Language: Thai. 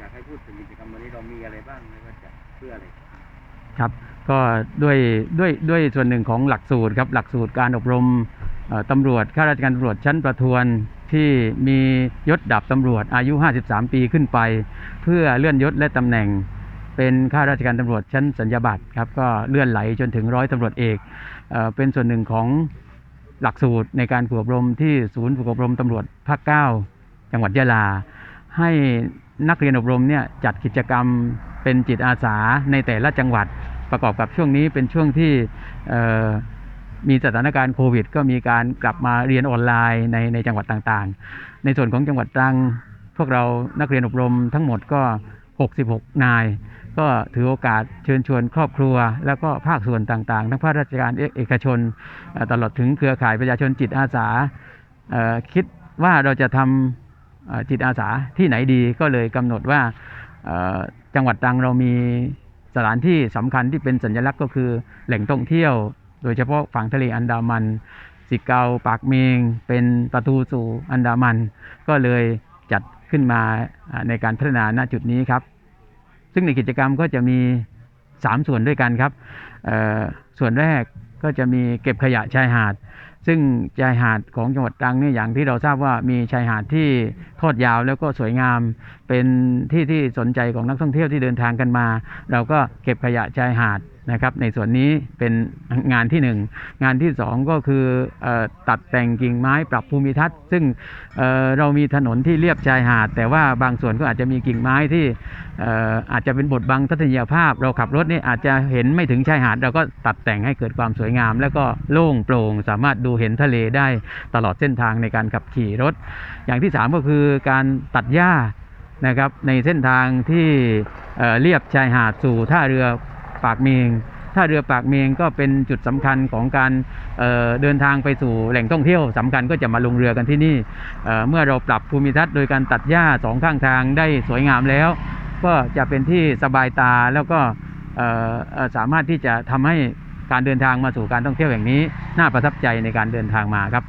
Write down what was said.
อยากให้พูดถึงกิจกรรมวันนี้เรามีอะไรบ้างแล้วก็จะเพื่ออะไรครับ ก็ด้วยด้วยด้วยส่วนหนึ่งของหลักสูตรครับหลักสูตรการอบรมตำรวจข้าราชการตำรวจชั้นประทวนที่มียศดับตำรวจอายุ 53 ปีขึ้นไป เพื่อเลื่อนยศและตำแหน่งเป็นข้าราชการตำรวจชั้นสัญญาบัตรครับก็เลื่อนไหลจนถึงร้อยตำรวจเอกเอเป็นส่วนหนึ่งของหลักสูตรในการฝึกอบรมที่ศูนย์ฝึกอบรมตำรวจภาค 9 จังหวัดยะลา ให้นักเรียนอบรมเนี่ยจัดกิจกรรมเป็นจิตอาสาในแต่ละจังหวัดประกอบกับช่วงนี้เป็นช่วงที่มีสถานการณ์โควิด ก็มีการกลับมาเรียนออนไลน์ในในจังหวัดต่างๆ ในส่วนของจังหวัดตรัง พวกเรานักเรียนอบรมทั้งหมดก็ 66 นาย ก็ถือโอกาสเชิญชวนครอบครัว แล้วก็ภาคส่วนต่างๆ ทั้งภาคราชการเอกเอกชน ตลอดถึงเครือข่ายประชาชนจิตอาสาคิดว่าเราจะทำ จิตอาสาที่ไหนดีก็เลยกำหนดว่าจังหวัดตรังเรามีสถานที่สำคัญที่เป็นสัญลักษณ์ก็คือแหล่งท่องเที่ยว โดยเฉพาะฝั่งทะเลอันดามัน สิเกาปากเมง เป็นประตูสู่อันดามัน ก็เลยจัดขึ้นมาในการพัฒนาณจุดนี้ครับ ซึ่งในกิจกรรมก็จะมี 3 ส่วนด้วยกันครับส่วนแรกก็จะมีเก็บขยะชายหาด ซึ่งชายหาดของจังหวัดตรังเนี่ยอย่างที่เราทราบว่ามีชายหาดที่ทอดยาวแล้วก็สวยงาม เป็นที่ที่สนใจของนักท่องเที่ยวที่เดินทางกันมา เราก็เก็บขยะชายหาดนะครับ ในส่วนนี้เป็นงานที่หนึ่งงานที่สองก็คือออตัดแต่งกิ่งไม้ปรับภูมิทัศน์ ซึ่งเเรามีถนนที่เรียบชายหาด แต่ว่าบางส่วนก็อาจจะมีกิ่งไม้ที่ออาจจะเป็นบทบังทัศนียภาพ เราขับรถนี่อาจจะเห็นไม่ถึงชายหาด เราก็ตัดแต่งให้เกิดความสวยงาม แล้วก็โล่งโปร่งสามารถดูเห็นทะเลได้ตลอดเส้นทางในการขับขี่รถ อย่างที่สามก็คือการตัดหญ้านะครับในเส้นทางที่เเรียบชายหาดสู่ท่าเรือ ปากเมงท่าเรือปากเมงก็เป็นจุดสำคัญของการเเดินทางไปสู่แหล่งท่องเที่ยวสำคัญก็จะมาลงเรือกันที่นี่เเมื่อเราปรับภูมิทัศน์โดยการตัดหญ้าสองข้างทางได้สวยงามแล้ว ก็จะเป็นที่สบายตาแล้วก็สามารถที่จะทำให้การเดินทางมาสู่การท่องเที่ยวอย่งนี้ น่าประทับใจในการเดินทางมาครับ